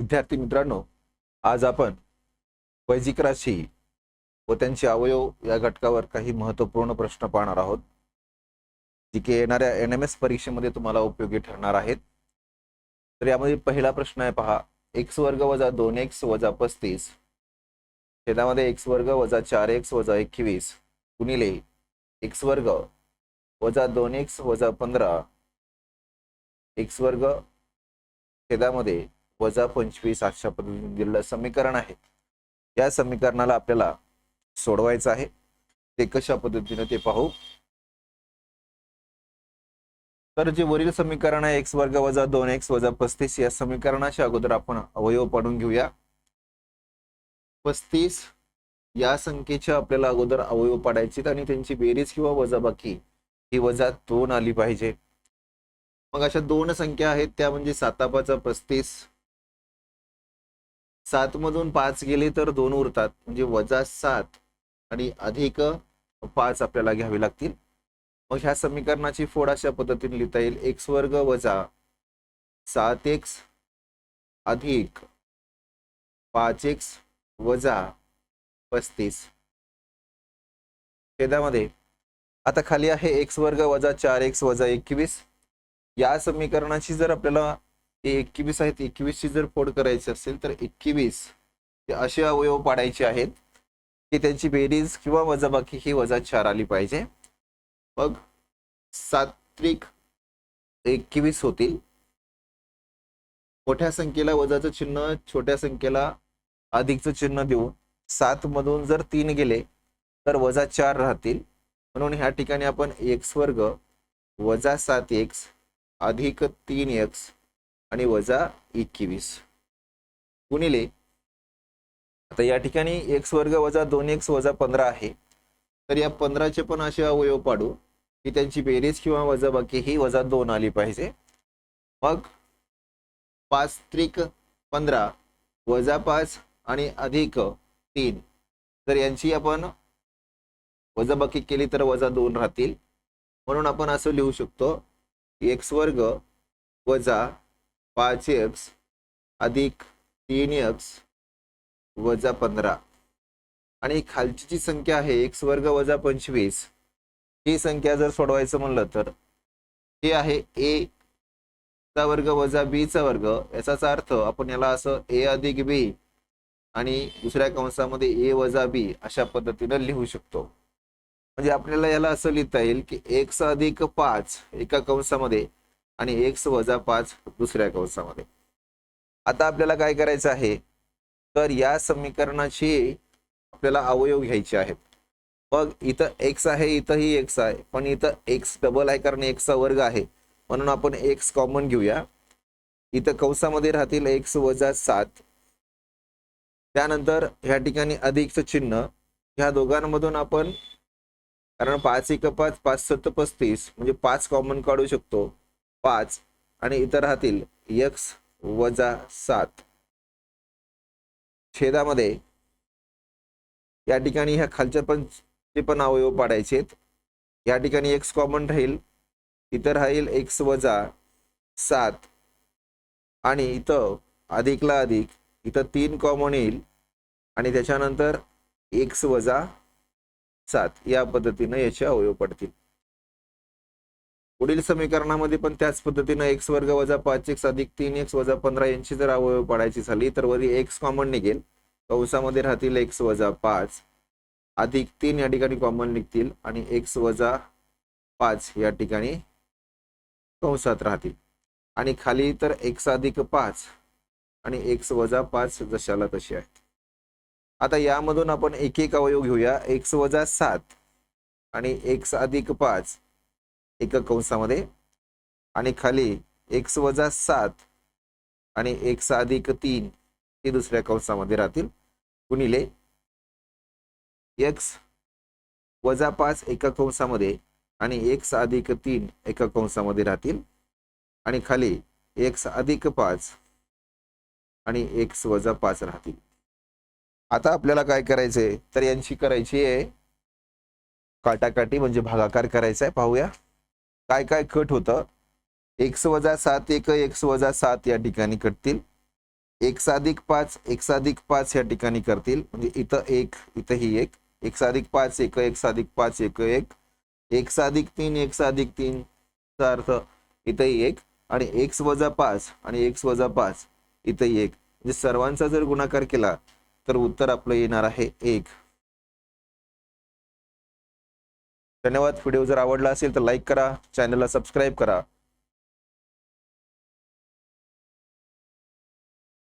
विद्यार्थी मित्रांनो आज आपण वैजिक राशी व त्यांचे अवयव या घटकावर काही महत्त्वपूर्ण प्रश्न पाहणार आहोत जी की येणाऱ्या एन एम एस परीक्षेमध्ये तुम्हाला उपयोगी ठरणार आहेत. तर यामध्ये पहिला प्रश्न आहे पहा एक्स वर्ग वजा दोन एक्स वजा पस्तीस छेदामध्ये एक्स वर्ग वजा चार एक्स वजा एकवीस गुणिले एक्स वर्ग वजा दोन एक्स वजा पंधरा एक्स वर्ग छेदामध्ये वजा पंचवीस अशा पद्धतीने दिलेलं समीकरण आहे. या समीकरणाला आपल्याला सोडवायचं आहे. ते कशा पद्धतीने ते पाहू. तर जे वरील समीकरण आहे एक्स वर्ग वजा दोन एक्स वजा पस्तीस या समीकरणाच्या अगोदर आपण अवयव पाडून घेऊया. पस्तीस या संख्येच्या आपल्याला अगोदर अवयव पाडायचे आणि त्यांची बेरीज किंवा वजाबाकी ही वजा दोन आली पाहिजे. मग अशा दोन संख्या आहेत त्या म्हणजे सातापाचा पस्तीस सात मधून पाच गेले तर दोन उरतात. म्हणजे वजा सात आणि अधिक पाच आपल्याला घ्यावे लागतील. मग ह्या समीकरणाची फोड अशा पद्धतीने लिहिता येईल. एक्स वर्ग वजा सात एक्स अधिक पाच एक्स वजा पस्तीस. छेदामध्ये आता खाली आहे एक्स वर्ग वजा चार एक्स वजा एकवीस. या समीकरणाची जर आपल्याला ते एकवीस आहेत एकवीसची जर फोड करायची असेल तर एकवीस हे असे अवयव पाडायचे आहेत की त्यांची बेरीज किंवा वजाबाकी ही वजा चार आली पाहिजे. मग सात्विक एकवीस होतील. मोठ्या संख्येला वजाचं चिन्ह छोट्या संख्येला अधिकचं चिन्ह देऊन सात मधून जर तीन गेले तर वजा चार राहतील. म्हणून ह्या ठिकाणी आपण एक्स वर्ग वजा सात एक्स अधिक तीन एक्स आणि वजा एकवीस. गुणिले आता या ठिकाणी एक्स वर्ग वजा दोन एक्स वजा पंधरा आहे. तर या पंधराचे पण असे अवयव पाडू की त्यांची बेरीज किंवा वजाबाकी ही वजा दोन आली पाहिजे. मग पाच त्रिक पंधरा वजा पाच आणि अधिक तीन. तर यांची आपण वजाबाकी केली तर वजा दोन राहतील. म्हणून आपण असं लिहू शकतो एक्स वर्ग वजा पाच एक्स अधिक तीन एक्स वजा पंधरा. आणि खालची जी संख्या आहे एक्स वर्ग वजा पंचवीस. ही संख्या जर सोडवायचं म्हणलं तर हे आहे ए चा वर्ग वजा बी चा वर्ग. याचाच अर्थ आपण याला असं ए अधिक बी आणि दुसऱ्या कंसामध्ये ए वजा बी अशा पद्धतीनं लिहू शकतो. म्हणजे आपल्याला याला असं लिहिता येईल की एक्स अधिक पाच एका कंसामध्ये आणि एक्स वजा पाच दुसऱ्या कंसामध्ये. आता आपल्याला काय करायचं आहे? तर या समीकरणाची आपल्याला अवयव घ्यायचे आहेत. मग इथं एक्स आहे इथंही एक्स आहे. पण इथं एक्स डबल आहे कारण एक्सचा वर्ग आहे. म्हणून आपण एक्स कॉमन घेऊया. इथं कंसामध्ये राहतील एक्स वजा सात. त्यानंतर ह्या ठिकाणी अधिकचं चिन्ह. ह्या दोघांमधून आपण कारण पाच एक पाच पाच सत्त पस्तीस म्हणजे पाच कॉमन काढू शकतो. पाच आणि इतर राहतील एक्स वजा सात. छेदामध्ये या ठिकाणी ह्या खालच्या पण ते पण अवयव पाडायचे आहेत. या ठिकाणी एक्स कॉमन राहील इथं राहील एक्स वजा सात. आणि इथं अधिकला अधिक इथं तीन कॉमन येईल आणि त्याच्यानंतर एक्स वजा सात. या पद्धतीनं याचे अवयव पडतील. पुढील समीकरणामध्ये पण त्याच पद्धतीनं एक्स वर्ग वजा पाच एक्स अधिक तीन एक्स वजा पंधरा यांची जर अवयव पाडायची झाली तर वरी एक्स कॉमन निघेल. कंसामध्ये राहतील एक्स वजा पाच अधिक तीन या ठिकाणी कॉमन निघतील आणि एक्स वजा पाच या ठिकाणी कंसात राहतील. आणि खाली तर एक्स अधिक पाच आणि एक्स वजा पाच जशाला तशी आहे आता यामधून आपण एक एक अवयव घेऊया. एक्स वजा सात आणि एक्स अधिक पाच एका कंसामध्ये. आणि खाली एक्स वजा सात आणि एक्स अधिक तीन हे दुसऱ्या कंसामध्ये राहतील. गुणिले एक्स वजा पाच एका कंसामध्ये आणि एक्स अधिक तीन एका कंसामध्ये राहतील. आणि खाली एक्स अधिक पाच आणि एक्स वजा पाच राहतील. आता आपल्याला काय करायचंय? तर यांची करायची आहे. काटाकाटी म्हणजे भागाकार करायचा आहे पाहूया. काय काय कट होतं? एक्स वजा सात एक एक्स वजा सात या ठिकाणी कटतील. एक्स अधिक पाच एक्स अधिक पाच या ठिकाणी करतील. म्हणजे इथं एक इथं ही एक. एक्स अधिक पाच एक एक्स अधिक पाच एक एक. एक्स अधिक तीन एक्स अधिक तीन. चा अर्थ इथंही एक. आणि एक्स वजा पाच आणि एक्स वजा पाच इथंही एक. म्हणजे सर्वांचा जर गुणाकार केला तर उत्तर आपलं येणार आहे एक. धन्यवाद. व्हिडिओ जर आवडला असेल तर लाईक करा. चॅनलला सबस्क्राईब करा.